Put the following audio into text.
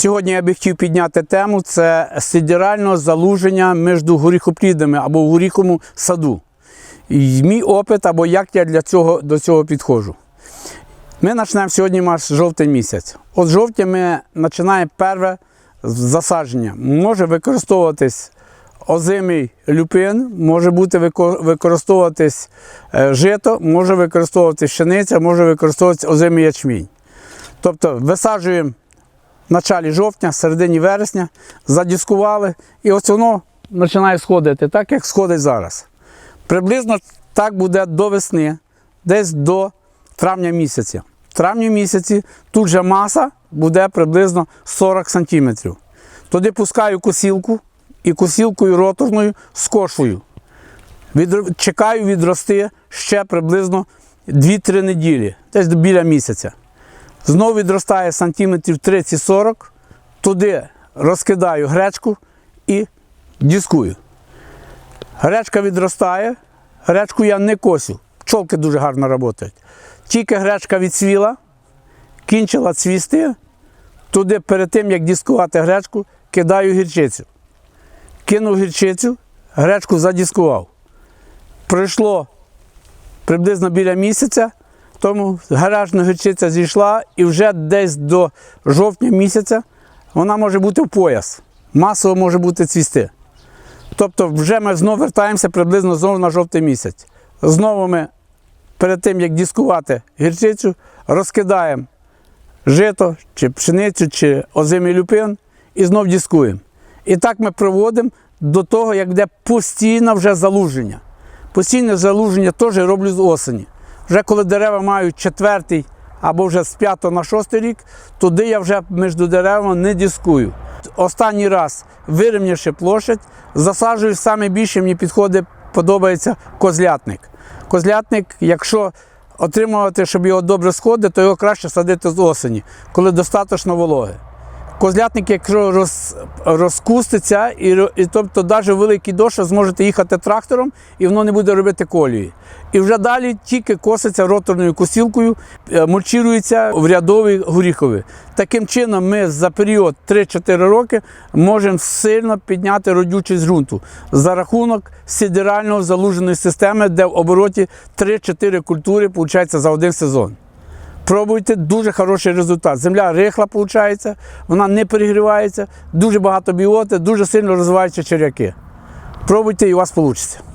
Сьогодні я би хотів підняти тему це сидірального залуження між горіхоплідами або в горіховому саду. І мій опит, або як я для цього, до цього підходжу. Ми почнемо сьогодні наш жовтень місяць. От жовтня ми починаємо перше засадження. Може використовуватись озимий люпин, може бути використовуватись е, жито, може використовуватись пшениця, може використовуватись озимий ячмінь. Тобто висаджуємо началі жовтня, середині вересня, задіскували, і ось воно починає сходити, так як сходить зараз. Приблизно так буде до весни, десь до травня місяця. В травні місяці тут же маса буде приблизно 40 см. Туди пускаю косілку і косілкою роторною скошую. Чекаю відрости ще приблизно 2-3 неділі, десь біля місяця. Знову відростає сантиметрів 30-40, туди розкидаю гречку і дискую. Гречка відростає, гречку я не косю. Пчолки дуже гарно працюють. Тільки гречка відцвіла, кінчила цвісти, туди перед тим, як дискувати гречку, кидаю гірчицю. Кинув гірчицю, гречку задіскував. Пройшло приблизно біля місяця, тому гаражна гірчиця зійшла і вже десь до жовтня місяця вона може бути в пояс. Масово може бути цвісти. Тобто вже ми знову вертаємося приблизно знову на жовтий місяць. Знову ми перед тим, як дискувати гірчицю, розкидаємо жито, чи пшеницю, чи озимий люпин і знов дискуємо. І так ми проводимо до того, як йде постійне вже залуження. Постійне залуження теж роблю з осені. Вже коли дерева мають четвертий або вже з п'ятого на шостий рік, туди я вже між деревами не дискую. Останній раз вирівнявши площадь, засаджую саме більше мені підходить, подобається козлятник. Козлятник, якщо отримувати, щоб його добре сходити, то його краще садити з осені, коли достатньо вологи. Козлятник, якщо роз, розкуститься, і, і тобто навіть великий дощ, зможете їхати трактором, і воно не буде робити колії. І вже далі тільки коситься роторною косілкою, е, мульчирується в рядовий горіховий. Таким чином, ми за період 3-4 роки можемо сильно підняти родючість ґрунту за рахунок сидерально залуженої системи, де в обороті 3-4 культури виходить за один сезон. Пробуйте, дуже хороший результат. Земля рихла виходить, вона не перегрівається, дуже багато біоти, дуже сильно розвиваються черяки. Пробуйте і у вас вийде.